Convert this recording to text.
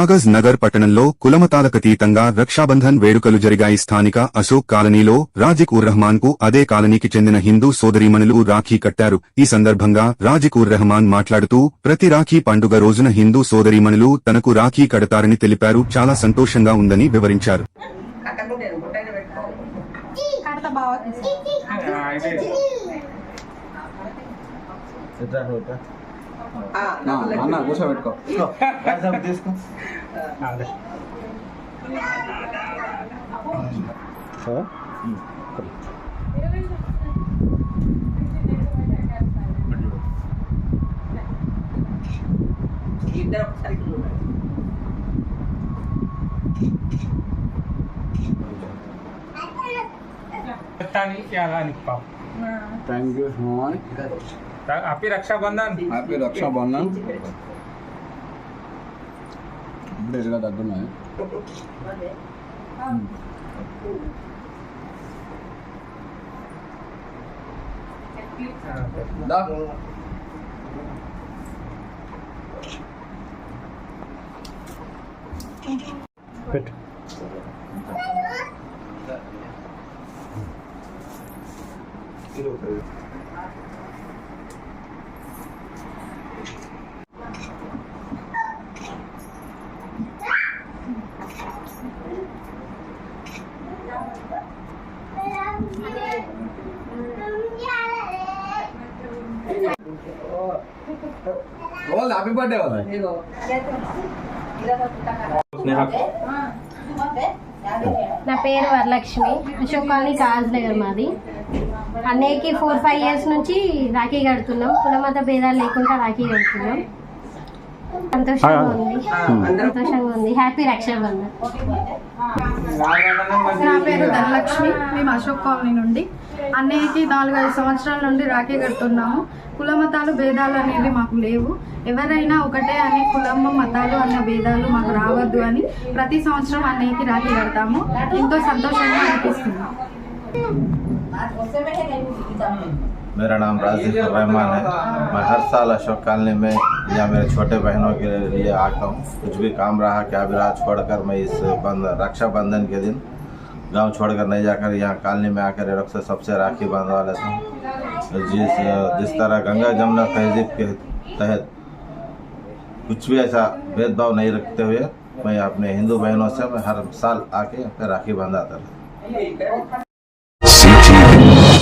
కాగజ్ నగర్ పట్టణంలో కులమతాలకతీతంగా రక్షాబంధన్ వేడుకలు జరిగాయి. స్థానిక అశోక్ కాలనీలో రాజిక్ ఉర్ రెహమాన్కు అదే కాలనీకి చెందిన హిందూ సోదరీమణులు రాఖీ కట్టారు. ఈ సందర్భంగా రాజిక్ ఉర్ రెహమాన్ మాట్లాడుతూ ప్రతి రాఖీ పండుగ రోజున హిందూ సోదరీమణులు తనకు రాఖీ కడతారని తెలిపారు. చాలా సంతోషంగా ఉందని వివరించారు. అన్న కూర్చోబెట్టుకో. తీసుకో. ఇద్దరు ఒకసారి Tani, ya, Thank you, Monica. Thank you so much happy Rakshabandhan happy Rakshabandhan ఇప్పుడు ఎదురుగా హ్యాపీ బర్త్డే వాళ్ళు. నా పేరు వరలక్ష్మి. అశోక్ కాలనీ కాజ్ నగర్ మాది. అన్నయ్యకి ఫోర్ ఫైవ్ ఇయర్స్ నుంచి రాఖీ కడుతున్నాం. కులమత భేదాలు లేకుండా రాఖీ కడుతున్నాం. సంతోషంగా ఉంది. సంతోషంగా ఉంది. హ్యాపీ రక్షాబంధన్ నా పేరు ధనలక్ష్మి. మేము అశోక్ కాలనీ నుండి అన్నయ్యకి నాలుగైదు సంవత్సరాల నుండి రాఖీ కడుతున్నాము. కుల మతాలు భేదాలు అనేవి మాకు లేవు. ఎవరైనా ఒకటే అనే కులం మతాలు అన్న భేదాలు మాకు రావద్దు అని ప్రతి సంవత్సరం అన్నయ్యకి రాఖీ కడతాము. ఎంతో సంతోషంగా అనిపిస్తుంది. मेरा नाम राजिक रहमान है। मैं हर साल अशोक कॉलोनी में या मेरे छोटे बहनों के लिए आता हूँ। कुछ भी काम रहा क्या भी रहा छोड़कर मैं इस बंद रक्षाबंधन के दिन गाँव छोड़कर नहीं जाकर यहाँ कॉलोनी में आकर रक्त से सबसे राखी बांधवा लेता हूँ। जिस जिस तरह गंगा जमुना तहजीब के तहत कुछ भी ऐसा भेदभाव नहीं रखते हुए मैं अपने हिंदू बहनों से मैं हर साल आके राखी बांधाता रहता हूँ।